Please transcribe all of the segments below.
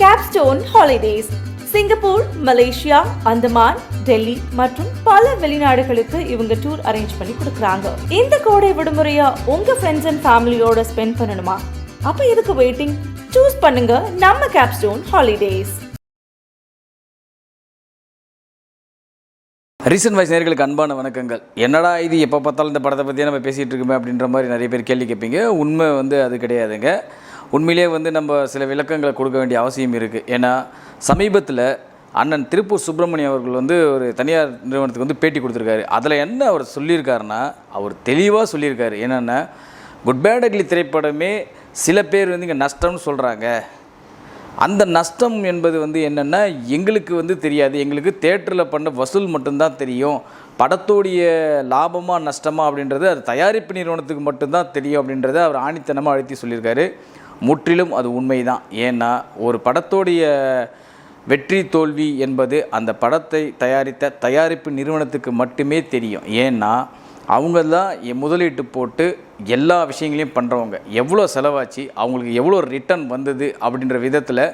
Capstone holidays Singapore Malaysia Andaman Delhi மற்றும் பல வெளிநாடுகளுக்கு இவங்க டூர் அரேஞ்ச் பண்ணி கொடுக்குறாங்க. இந்த கோடை விடுமுறையா உங்க ஃப்ரெண்ட்ஸ் அண்ட் ஃபேமிலியோட ஸ்பெண்ட் பண்ணணுமா? அப்ப எதுக்கு வெயிட்டிங் சூஸ் பண்ணுங்க நம்ம கேப்ஸ்டோன் ஹாலிடேஸ் ரீசன்ட் வைஸ் நேர்களுக்கு அன்பான வணக்கங்கள். என்னடா இது எப்போ பார்த்தாலும் இந்த படத்தை பற்றியே நம்ம பேசிகிட்டு இருக்கோமே அப்படின்ற மாதிரி நிறைய பேர் கேள்வி கேட்பீங்க. உண்மை வந்து அது கிடையாதுங்க. உண்மையிலே வந்து நம்ம சில விளக்கங்களை கொடுக்க வேண்டிய அவசியம் இருக்குது ஏன்னா சமீபத்தில் அண்ணன் திருப்பூர் சுப்பிரமணியம் அவர்கள் வந்து ஒரு தனியார் நிறுவனத்துக்கு வந்து பேட்டி கொடுத்துருக்காரு. அதில் என்ன அவர் சொல்லியிருக்காருன்னா அவர் தெளிவாக சொல்லியிருக்காரு. என்னென்னா குட் பேட் அக்லி திரைப்படமே சில பேர் வந்து இங்கே நஷ்டம்னு சொல்கிறாங்க அந்த நஷ்டம் என்பது வந்து என்னென்னா எங்களுக்கு வந்து தெரியாது. எங்களுக்கு தேட்டரில் பண்ண வசூல் மட்டும்தான் தெரியும். படத்தோடைய லாபமாக நஷ்டமா அப்படின்றது அது தயாரிப்பு நிறுவனத்துக்கு மட்டும்தான் தெரியும் அப்படின்றத அவர் ஆணித்தனமாக அழுத்தி சொல்லியிருக்காரு. முற்றிலும் அது உண்மைதான். ஏன்னா ஒரு படத்தோடைய வெற்றி தோல்வி என்பது அந்த படத்தை தயாரித்த தயாரிப்பு நிறுவனத்துக்கு மட்டுமே தெரியும். ஏன்னா அவங்க தான் முதலீட்டு போட்டு எல்லா விஷயங்களையும் பண்ணுறவங்க எவ்வளோ செலவாச்சு அவங்களுக்கு எவ்வளோ ரிட்டர்ன் வந்தது அப்படின்ற விதத்தில்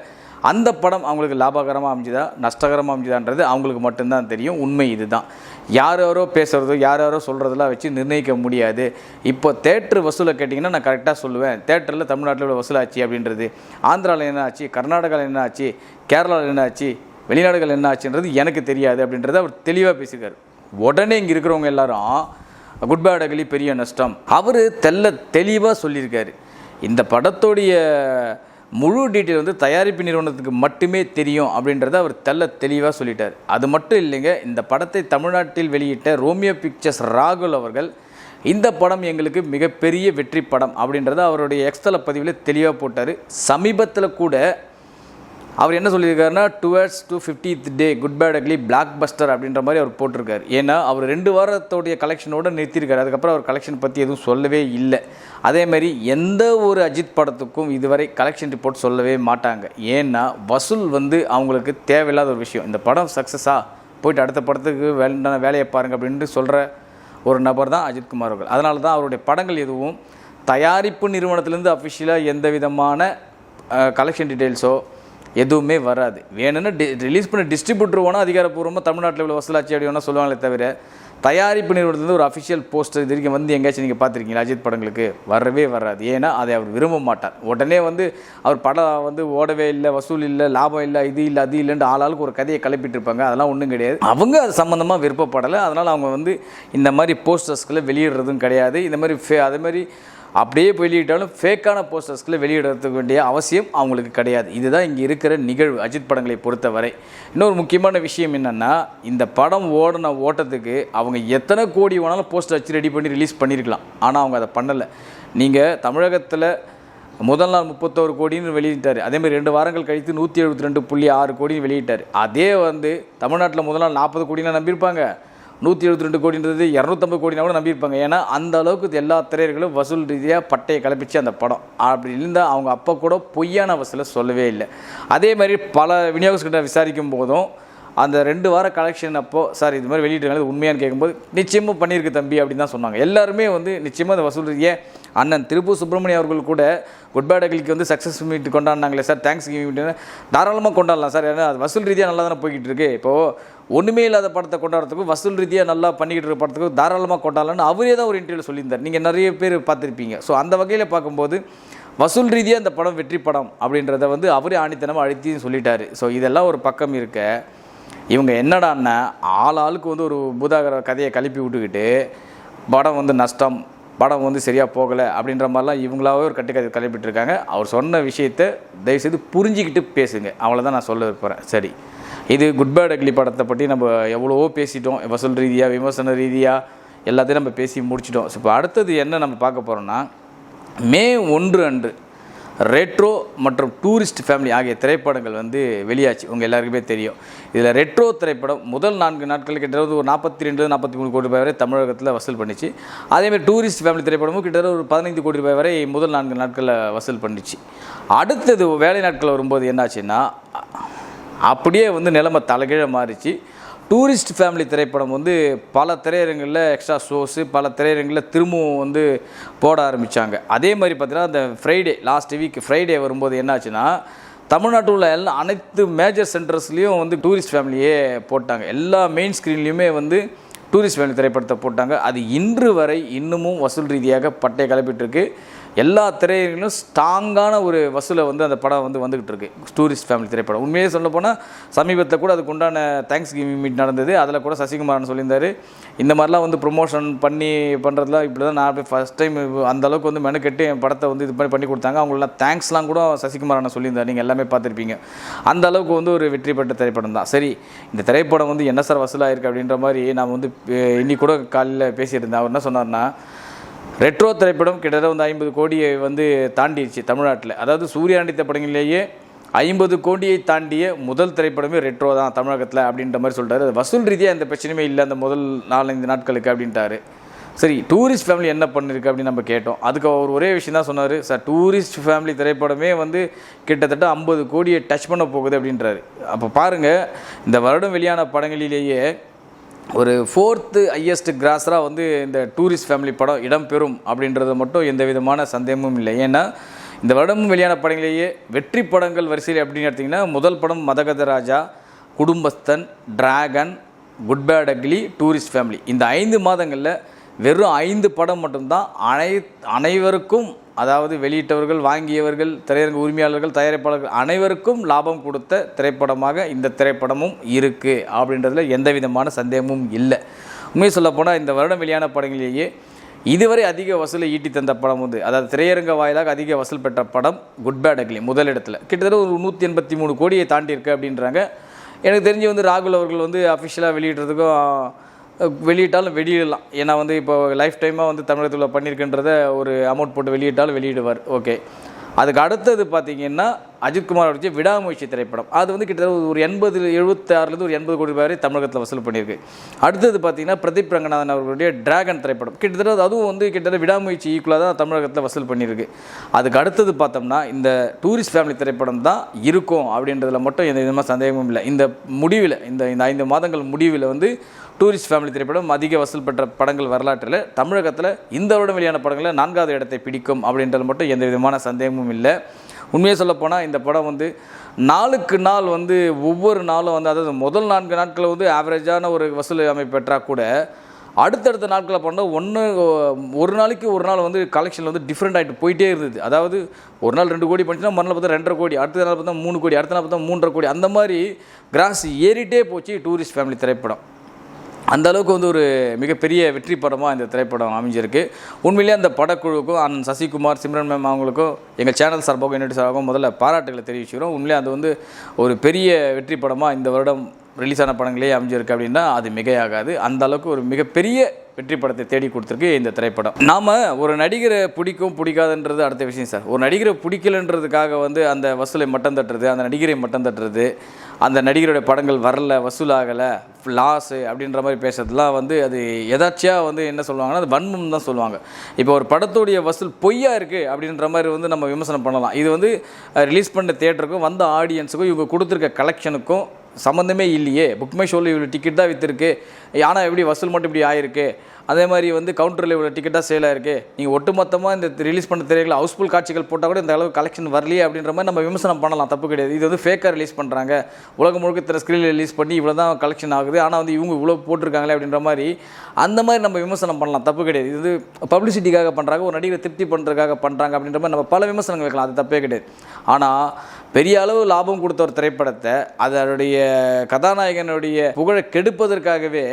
அந்த படம் அவங்களுக்கு லாபகரமாக அமைஞ்சுதா நஷ்டகரமாக அமைஞ்சுதான்றது அவங்களுக்கு மட்டும்தான் தெரியும். உண்மை இதுதான். யார் யாரோ பேசுகிறதோ யார் யாரோ சொல்கிறதெல்லாம் வச்சு நிர்ணயிக்க முடியாது. இப்போ தேட்ரு வசூலை கேட்டிங்கன்னா நான் கரெக்டாக சொல்லுவேன். தேட்டரில் தமிழ்நாட்டில் இவ்வளோ வசூலாச்சு அப்படின்றது ஆந்திராவில் என்ன ஆச்சு கர்நாடகாவில் என்ன ஆச்சு கேரளாவில் என்ன ஆச்சு வெளிநாடுகள் என்ன ஆச்சுன்றது எனக்கு தெரியாது அப்படின்றத அவர் தெளிவாக பேசியிருக்காரு. உடனே இங்கே இருக்கிறவங்க எல்லாரும் குட் பேட் அகலி பெரிய நஷ்டம். அவர் தெல்ல தெளிவாக சொல்லியிருக்காரு. இந்த படத்தோடைய முழு டீட்டெயில் வந்து தயாரிப்பு நிறுவனத்துக்கு மட்டுமே தெரியும் அப்படின்றத அவர் தெல்ல தெளிவாக சொல்லிட்டார். அது மட்டும் இல்லைங்க இந்த படத்தை தமிழ்நாட்டில் வெளியிட்ட ரோமியோ பிக்சர்ஸ் ராகுல் அவர்கள் இந்த படம் எங்களுக்கு மிகப்பெரிய வெற்றி படம் அப்படின்றத அவருடைய எக்ஸ்தல பதிவில் தெளிவாக போட்டார். சமீபத்தில் கூட அவர் என்ன சொல்லியிருக்காருன்னா towards to fiftieth day good bad ugly blockbuster அப்படின்ற மாதிரி அவர் போட்டிருக்காரு. ஏன்னா அவர் ரெண்டு வாரத்தோடைய கலெக்ஷனோட நிறுத்தியிருக்காரு. அதுக்கப்புறம் அவர் கலெக்ஷன் பற்றி எதுவும் சொல்லவே இல்லை. அதேமாதிரி எந்த ஒரு அஜித் படத்துக்கும் இதுவரை கலெக்ஷன் ரிப்போர்ட் சொல்லவே மாட்டாங்க. ஏன்னா வசூல் வந்து அவங்களுக்கு தேவையில்லாத ஒரு விஷயம். இந்த படம் சக்ஸஸா போயிட்டு அடுத்த படத்துக்கு வேண்டான வேலையை பாருங்க அப்படின்ட்டு சொல்கிற ஒரு நபர் தான் அஜித்குமார் அவர்கள். அதனால தான் அவருடைய படங்கள் எதுவும் தயாரிப்பு நிறுவனத்திலேருந்து அஃபிஷியலாக எந்த விதமான கலெக்ஷன் டீட்டெயில்ஸோ எதுவுமே வராது. வேணும்னா டி ரிலீஸ் பண்ண டிஸ்ட்ரிபியூட்டர் வேணால் அதிகாரப்பூர்வமாக தமிழ்நாட்டில் உள்ள வசூலாட்சி அப்படி வேணால் சொல்லுவாங்களே தவிர தயாரிப்பு நிறுவனத்துலேருந்து ஒரு அஃபிஷியல் போஸ்டர் இது வரைக்கும் வந்து எங்கேயாச்சும் நீங்கள் பார்த்துருக்கீங்களா அஜித் படங்களுக்கு? வரவே வராது. ஏன்னா அதை அவர் விரும்ப மாட்டார். உடனே வந்து அவர் படம் வந்து ஓடவே இல்லை வசூல் இல்லை லாபம் இல்லை இது இல்லை அது இல்லைன்ட்டு ஆளாளுக்கு ஒரு கதையை கிளப்பிட்டு இருப்பாங்க அதெல்லாம் ஒன்றும் கிடையாது. அவங்க அது சம்மந்தமாக விருப்பப்படலை. அதனால் அவங்க வந்து இந்த மாதிரி போஸ்டர்ஸ்களை வெளியிடுறதும் கிடையாது. இந்த மாதிரி ஃபே அதே மாதிரி அப்படியே வெளியிட்டாலும் ஃபேக்கான போஸ்டர்ஸ்களை வெளியிடுறதுக்கு வேண்டிய அவசியம் அவங்களுக்கு கிடையாது. இதுதான் இங்கே இருக்கிற நிகழ்வு அஜித் படங்களை பொறுத்தவரை. இன்னொரு முக்கியமான விஷயம் என்னென்னா இந்த படம் ஓடின ஓட்டத்துக்கு அவங்க எத்தனை கோடி வேணாலும் போஸ்டர் வச்சு ரெடி பண்ணி ரிலீஸ் பண்ணியிருக்கலாம் ஆனால் அவங்க அதை பண்ணலை. நீங்கள் தமிழகத்தில் முதல் நாள் முப்பத்தோரு கோடின்னு வெளியிட்டார். அதேமாதிரி ரெண்டு வாரங்கள் கழித்து நூற்றி எழுபத்தி ரெண்டு புள்ளி ஆறு கோடின்னு வெளியிட்டார். அதே வந்து தமிழ்நாட்டில் முதல் நாள் நாற்பது கோடின்னு நம்பியிருப்பாங்க. நூற்றி எழுபத்தி ரெண்டு கோடின்றது இரநூத்தம்பது கோடினா கூட நம்பியிருப்பாங்க. ஏன்னா அந்த அளவுக்கு எல்லா திரையர்களும் வசூல் ரீதியாக பட்டையை கிளப்பிச்சு அந்த படம். அப்படி இருந்தால் அவங்க அப்போ கூட பொய்யான வசூலை சொல்லவே இல்லை. அதே மாதிரி பல விநியோகஸ்கிட்ட விசாரிக்கும் போதும் அந்த ரெண்டு வார கலெக்ஷன் அப்போது சார் இது மாதிரி வெளியிட்டு உண்மையானு கேட்கும்போது நிச்சயமும் பண்ணியிருக்கு தம்பி அப்படின்னு தான் சொன்னாங்க. எல்லாருமே வந்து நிச்சயமாக அந்த வசூல் ஏன் அண்ணன் திருப்பூர் சுப்பிரமணிய அவர்கள் கூட குட் பேட் அகிலிக்கு வந்து சக்ஸஸ் மீட் கொண்டாடினாங்களே சார் தேங்க்ஸ் மீட் தாராளமாக கொண்டாடலாம் சார். ஏன்னா அது வசூல் ரீதியாக நல்லா தானே போய்கிட்டு இருக்கு. இப்போது ஒன்றுமே இல்லாத படத்தை கொண்டாடுறதுக்கும் வசூல் ரீதியாக நல்லா பண்ணிக்கிட்டு இருக்க படத்துக்கும் தாராளமாக கொண்டாடலாம்னு அவரே தான் ஒரு இன்டர்வியூவில் சொல்லியிருந்தார். நீங்கள் நிறைய பேர் பார்த்துருப்பீங்க. ஸோ அந்த வகையில் பார்க்கும்போது வசூல் ரீதியாக அந்த படம் வெற்றி படம் அப்படின்றத வந்து அவரே ஆணித்தனமாக அழுத்தியும் சொல்லிட்டாரு. ஸோ இதெல்லாம் ஒரு பக்கம் இருக்க இவங்க என்னடான்னா ஆள் ஆளுக்கு வந்து ஒரு பூதாகர கதையை கழுப்பி விட்டுக்கிட்டு படம் வந்து நஷ்டம் படம் வந்து சரியாக போகலை அப்படின்ற மாதிரிலாம் இவங்களாவே ஒரு கட்டுக்கதை கிளப்பிட்டு இருக்காங்க. அவர் சொன்ன விஷயத்தை தயவுசெய்து புரிஞ்சிக்கிட்டு பேசுங்க. அவ்வளோதான் நான் சொல்ல போகிறேன் சரி. இது குட் பேட் அக்லி படத்தை பற்றி நம்ம எவ்வளவோ பேசிட்டோம். வசூல் ரீதியாக விமர்சன ரீதியாக எல்லாத்தையும் நம்ம பேசி முடிச்சிட்டோம். ஸோ இப்போ அடுத்தது என்ன நம்ம பார்க்க போகிறோம்னா மே ஒன்று அன்று ரெட்ரோ மற்றும் டூரிஸ்ட் ஃபேமிலி ஆகிய திரைப்படங்கள் வந்து வெளியாச்சு. உங்கள் எல்லாருக்குமே தெரியும். இதில் ரெட்ரோ திரைப்படம் முதல் நான்கு நாட்கள் கிட்டத்தட்ட ஒரு நாற்பத்தி ரெண்டு நாற்பத்தி மூணு கோடி ரூபாய் வரை தமிழகத்தில் வசூல் பண்ணிச்சு. அதேமாதிரி டூரிஸ்ட் ஃபேமிலி திரைப்படமும் கிட்டத்தட்ட ஒரு பதினைந்து கோடி ரூபாய் வரை முதல் நான்கு நாட்களில் வசூல் பண்ணிச்சு. அடுத்தது வேலை நாட்கள் வரும்போது என்னாச்சுன்னா அப்படியே வந்து நிலைமை தலைகீழ மாறிச்சு. டூரிஸ்ட் ஃபேமிலி திரைப்படம் வந்து பல திரையரங்களில் எக்ஸ்ட்ரா ஷோஸு பல திரையரங்களில் திரும்பவும் வந்து போட ஆரம்பித்தாங்க அதே மாதிரி பார்த்தீங்கன்னா அந்த ஃப்ரைடே லாஸ்ட் வீக் ஃப்ரைடே வரும்போது என்னாச்சுன்னா தமிழ்நாட்டில் உள்ள எல்லா அனைத்து மேஜர் சென்டர்ஸ்லேயும் வந்து டூரிஸ்ட் ஃபேமிலியே போட்டாங்க. எல்லா மெயின் ஸ்க்ரீன்லேயுமே வந்து டூரிஸ்ட் ஃபேமிலி திரைப்படத்தை போட்டாங்க. அது இன்று வரை இன்னமும் வசூல் ரீதியாக பட்டை கிளப்பிட்டுருக்கு எல்லா திரையிலும் ஸ்ட்ராங்கான ஒரு வசூலை வந்து அந்த படம் வந்து வந்துகிட்டு இருக்கு. டூரிஸ்ட் ஃபேமிலி திரைப்படம். உண்மையே சொல்ல போனால் சமீபத்தில் கூட அதுக்கு உண்டான தேங்க்ஸ் கிவிங் மீட் நடந்தது. அதில் கூட சசிகுமாரன் சொல்லியிருந்தாரு. இந்த மாதிரிலாம் வந்து ப்ரொமோஷன் பண்ணி பண்ணுறதுலாம் இப்படி தான் நான் ஃபஸ்ட் டைம் அந்த அளவுக்கு வந்து மெனக்கெட்டு என் படத்தை வந்து இது மாதிரி பண்ணி கொடுத்தாங்க. அவங்களெலாம் தேங்க்ஸ்லாம் கூட சசிகுமாரனை சொல்லியிருந்தார். நீங்கள் எல்லாமே பார்த்துருப்பீங்க. அந்த அளவுக்கு வந்து ஒரு வெற்றி பெற்ற திரைப்படம் தான். சரி இந்த திரைப்படம் வந்து என்ன சார் வசூலாயிருக்கு அப்படின்ற மாதிரி நான் வந்து இன்னி கூட காலையில் பேசியிருந்தேன். அவர் என்ன சொன்னார்னா ரெட்ரோ திரைப்படம் கிட்டத்தட்ட வந்து ஐம்பது கோடியை வந்து தாண்டிடுச்சு தமிழ்நாட்டில். அதாவது சூரியாண்டித்த படங்களிலேயே ஐம்பது கோடியை தாண்டிய முதல் திரைப்படமே ரெட்ரோ தான் தமிழகத்தில் அப்படின்ற மாதிரி சொல்கிறாரு அது வசூல் ரீதியாக எந்த பிரச்சனையுமே இல்லை அந்த முதல் நாலஞ்சு நாட்களுக்கு அப்படின்ட்டாரு. சரி டூரிஸ்ட் ஃபேமிலி என்ன பண்ணிருக்கு அப்படின்னு நம்ம கேட்டோம். அதுக்கு அவர் ஒரே விஷயம் தான் சொன்னார். சார் டூரிஸ்ட் ஃபேமிலி திரைப்படமே வந்து கிட்டத்தட்ட ஐம்பது கோடியை டச் பண்ண போகுது அப்படின்றாரு. அப்போ பாருங்கள் இந்த வருடம் வெளியான படங்களிலேயே ஒரு ஃபோர்த்து ஹையஸ்ட் கிராஸராக வந்து இந்த டூரிஸ்ட் ஃபேமிலி படம் இடம்பெறும் அப்படின்றது மட்டும் எந்த விதமான சந்தேகமும் இல்லை. ஏன்னா இந்த வருடமும் வெளியான படங்களிலேயே வெற்றி படங்கள் வரிசையில் அப்படின்னு எடுத்திங்கன்னா முதல் படம் Madha Gaja Raja Kudumbasthan Dragon good bad ugly tourist family இந்த ஐந்து மாதங்களில் வெறும் ஐந்து படம் மட்டும்தான் அனை அனைவருக்கும் அதாவது வெளியிட்டவர்கள் வாங்கியவர்கள் திரையரங்கு உரிமையாளர்கள் தயாரிப்பாளர்கள் அனைவருக்கும் லாபம் கொடுத்த திரைப்படமாக இந்த திரைப்படமும் இருக்குது அப்படின்றதுல எந்த விதமான சந்தேகமும் இல்லை. உண்மையை சொல்லப்போனால் இந்த வருடம் வெளியான படங்களிலேயே இதுவரை அதிக வசூலை ஈட்டி தந்த படம் வந்து அதாவது திரையரங்க வாயிலாக அதிக வசூல் பெற்ற படம் குட் பேட் அக்லி முதலிடத்தில் கிட்டத்தட்ட ஒரு நூற்றி எண்பத்தி மூணு கோடியை தாண்டி இருக்கு அப்படின்றாங்க. எனக்கு தெரிஞ்சு வந்து ராகுல் அவர்கள் வந்து அஃபிஷியலாக வெளியிடுறதுக்கும் வெளியிட்டாலும் வெளியிடலாம். ஏன்னா வந்து இப்போ லைஃப் டைமாக வந்து தமிழகத்தில் பண்ணியிருக்கின்றத ஒரு அமௌண்ட் போட்டு வெளியிட்டாலும் வெளியிடுவார். ஓகே அதுக்கு அடுத்தது பார்த்தீங்கன்னா அஜித்குமார் வச்சு விடாமுயற்சி திரைப்படம். அது வந்து கிட்டத்தட்ட ஒரு எண்பது எழுபத்தாறுலேருந்து ஒரு எண்பது கோடி ரூபாய் வரை தமிழகத்தில் வசூல் பண்ணியிருக்கு. அடுத்தது பார்த்தீங்கன்னா பிரதீப் ரங்கநாதன் அவர்களுடைய டிராகன் திரைப்படம். கிட்டத்தட்ட அதுவும் வந்து கிட்டத்தட்ட விடாமுயற்சி ஈக்குவலாக தான் தமிழகத்தில் வசூல் பண்ணியிருக்கு. அதுக்கு அடுத்தது பார்த்தோம்னா இந்த டூரிஸ்ட் ஃபேமிலி திரைப்படம் தான் இருக்கும் அப்படின்றதுல மட்டும் எந்த விதமாக சந்தேகமும் இல்லை. இந்த முடிவில் இந்த இந்த ஐந்து மாதங்கள் முடிவில் வந்து டூரிஸ்ட் ஃபேமிலி திரைப்படம் அதிக வசூல் பெற்ற படங்கள் வரலாற்றில் தமிழகத்தில் இந்த வருடம் வெளியான படங்களில் நான்காவது இடத்தை பிடிக்கும் அப்படின்றது மட்டும் எந்த விதமான சந்தேகமும் இல்லை. உண்மையாக சொல்லப்போனால் இந்த படம் வந்து நாளுக்கு நாள் வந்து ஒவ்வொரு நாளும் வந்து அதாவது முதல் நான்கு நாட்கள் வந்து ஆவரேஜான ஒரு வசூல் அமைப்பு பெற்றால் கூட அடுத்தடுத்த நாட்களில் பண்ணால் ஒன்று ஒரு நாளைக்கு ஒரு நாள் வந்து கலெக்ஷன் வந்து டிஃப்ரெண்ட் ஆகிட்டு போயிட்டே இருந்தது. அதாவது ஒரு நாள் ரெண்டு கோடி பண்ணிச்சுன்னா மறுநாள் பார்த்தா ரெண்டரை கோடி அடுத்த நாள் பார்த்தா மூணு கோடி அடுத்த நாள் பார்த்தா மூன்றரை கோடி அந்த மாதிரி கிராஸ் ஏறிட்டே போச்சு டூரிஸ்ட் ஃபேமிலி திரைப்படம். அந்த அளவுக்கு வந்து ஒரு மிகப்பெரிய வெற்றி படமாக இந்த திரைப்படம் அமைஞ்சிருக்கு. உண்மையிலேயே அந்த படக்குழுவுக்கும் அண்ணன் சசிகுமார் சிம்ரன் மேம் அவங்களுக்கும் எங்கள் சேனல் சார்பாகவும் என்னடி சார்பாகவும் முதல்ல பாராட்டுகளை தெரிவிச்சுக்கிறோம். உண்மையிலே அது வந்து ஒரு பெரிய வெற்றி படமாக இந்த வருடம் ரிலீஸான படங்களே அமைஞ்சிருக்கு அப்படின்னா அது மிகையாகாது. அந்த அளவுக்கு ஒரு மிகப்பெரிய வெற்றி படத்தை தேடி கொடுத்துருக்கு இந்த திரைப்படம். நாம் ஒரு நடிகரை பிடிக்கும் பிடிக்காதுன்றது அடுத்த விஷயம் சார். ஒரு நடிகரை பிடிக்கலன்றதுக்காக வந்து அந்த வசூலை மட்டம் தட்டுறது அந்த நடிகரை மட்டம் தட்டுறது அந்த நடிகருடைய படங்கள் வரல வசூலாகலை லாஸு அப்படின்ற மாதிரி பேசுறதுலாம் வந்து அது எதாச்சியாக வந்து என்ன சொல்லுவாங்கன்னா அது வன்மம் தான் சொல்லுவாங்க. இப்போ ஒரு படத்துடைய வசூல் பொய்யா இருக்குது அப்படின்ற மாதிரி வந்து நம்ம விமர்சனம் பண்ணலாம். இது வந்து ரிலீஸ் பண்ண தேட்டருக்கும் வந்த ஆடியன்ஸுக்கும் இவங்க கொடுத்துருக்க கலெக்ஷனுக்கும் சம்மந்தமே இல்லையே. புக் மை ஷோவில் இவ்வளோ டிக்கெட் தான் விற்றுருக்கு ஆனால் எப்படி வசூல் மட்டும் இப்படி ஆயிருக்கு. அதே மாதிரி வந்து கவுண்டரில் இவ்வளோ டிக்கெட்டாக சேல் ஆயிருக்கு. நீங்கள் ஒட்டுமொத்தமாக இந்த ரிலீஸ் பண்ண திரைகள் ஹவுஸ்ஃபுல் காட்சிகள் போட்டால் கூட இந்த அளவுக்கு கலெக்ஷன் வரலையே அப்படின்ற மாதிரி நம்ம விமர்சனம் பண்ணலாம். தப்பு கிடையாது. இது வந்து ஃபேக்காக ரிலீஸ் பண்ணுறாங்க உலகம் முழுக்க இத்தனை ஸ்க்ரீனில் ரிலீஸ் பண்ணி இவ்வளோ தான் கலெக்ஷன் ஆகுது. ஆனால் வந்து இவங்க இவ்வளோ போட்டிருக்காங்களே அப்படின்ற மாதிரி அந்த மாதிரி நம்ம விமர்சனம் பண்ணலாம். தப்பு கிடையாது. இது பப்ளிசிட்டிக்காக பண்ணுறாங்க ஒரு நடிகரை திருப்தி பண்ணுறதுக்காக பண்ணுறாங்க அப்படின்ற மாதிரி நம்ம பல விமர்சனங்கள் வைக்கலாம். அது தப்பே கிடையாது. ஆனால் பெரிய அளவு லாபம் கொடுத்த ஒரு திரைப்படத்தை அதனுடைய கதாநாயகனுடைய புகழை கெடுப்பதற்காகவே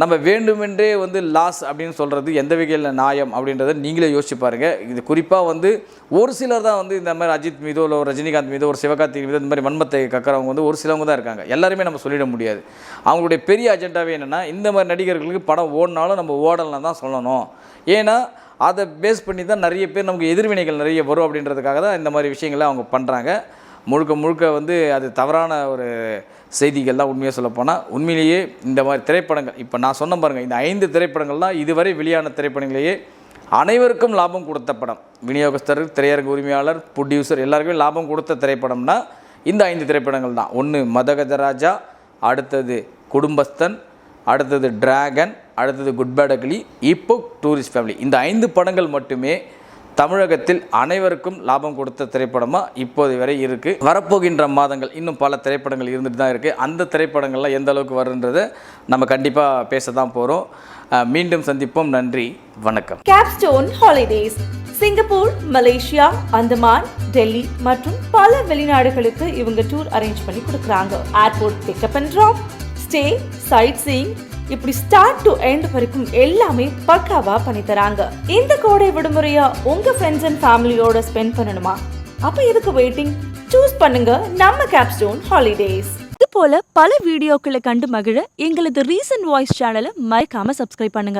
நம்ம வேண்டுமென்றே வந்து லாஸ் அப்படின்னு சொல்கிறது எந்த வகையில் நியாயம் அப்படின்றத நீங்களே யோசிச்சு பாருங்கள் இது குறிப்பாக வந்து ஒரு சிலர் தான் வந்து இந்த மாதிரி அஜித் மீதோ இல்லை ரஜினிகாந்த் மீதோ ஒரு சிவகார்த்தி மீதோ இந்த மாதிரி வன்மத்தை கக்கிறவங்க வந்து ஒரு சிலவங்க தான் இருக்காங்க. எல்லாருமே நம்ம சொல்லிட முடியாது. அவங்களுடைய பெரிய அஜெண்டாவே என்னென்னா இந்த மாதிரி நடிகர்களுக்கு படம் ஓடினாலும் நம்ம ஓடலாம் தான் சொல்லணும். ஏன்னா அதை பேஸ் பண்ணி தான் நிறைய பேர் நமக்கு எதிர்வினைகள் நிறைய வரும் அப்படின்றதுக்காக தான் இந்த மாதிரி விஷயங்களை அவங்க பண்ணுறாங்க முழுக்க முழுக்க வந்து அது தவறான ஒரு செய்திகள் தான் உண்மையாக சொல்லப்போனால் உண்மையிலேயே இந்த மாதிரி திரைப்படங்கள் இப்போ நான் சொன்ன பாருங்கள் இந்த ஐந்து திரைப்படங்கள் தான் இதுவரை வெளியான திரைப்படங்களையே அனைவருக்கும் லாபம் கொடுத்த படம். விநியோகஸ்தர் திரையரங்கு உரிமையாளர் ப்ரொடியூசர் எல்லாருக்குமே லாபம் கொடுத்த திரைப்படம்னா இந்த ஐந்து திரைப்படங்கள் தான். ஒன்று மதகஜராஜா அடுத்தது குடும்பஸ்தன் அடுத்தது டிராகன் அடுத்தது குட் பேட் அக்லி இப்போ டூரிஸ்ட் ஃபேமிலி இந்த ஐந்து படங்கள் மட்டுமே தமிழகத்தில் அனைவருக்கும் லாபம் கொடுத்த திரைப்படமாக இப்போது வரை இருக்குது வரப்போகின்ற மாதங்கள் இன்னும் பல திரைப்படங்கள் இருந்துட்டு தான் இருக்குது அந்த திரைப்படங்கள்லாம் எந்த அளவுக்கு வருன்றதை நம்ம கண்டிப்பாக பேச தான் போகிறோம் மீண்டும் சந்திப்போம். நன்றி. வணக்கம். Capstone holidays Singapore Malaysia Andaman Delhi மற்றும் பல வெளிநாடுகளுக்கு இவங்க டூர் அரேஞ்ச் பண்ணி கொடுக்குறாங்க. Airport pickup and drop stay sightseeing இப்படி ஸ்டார்ட் டு எண்ட் வரைக்கும் எல்லாமே பக்காவா பண்ணி தராங்க இந்த கோடை விடுமுறையா உங்க ஃப்ரெண்ட்ஸ் அண்ட் ஃபேமிலியோட ஸ்பெண்ட் பண்ணணுமா? அப்ப எதுக்கு வெயிட்டிங் சூஸ் பண்ணுங்க நம்ம கேப்ஸ்டோன் ஹாலிடேஸ் இது போல பல வீடியோக்களை கண்டு மகிழ எங்களது ரீசன்ட் வாய்ஸ் சேனலை மறைக்காம சப்ஸ்கிரைப் பண்ணுங்க.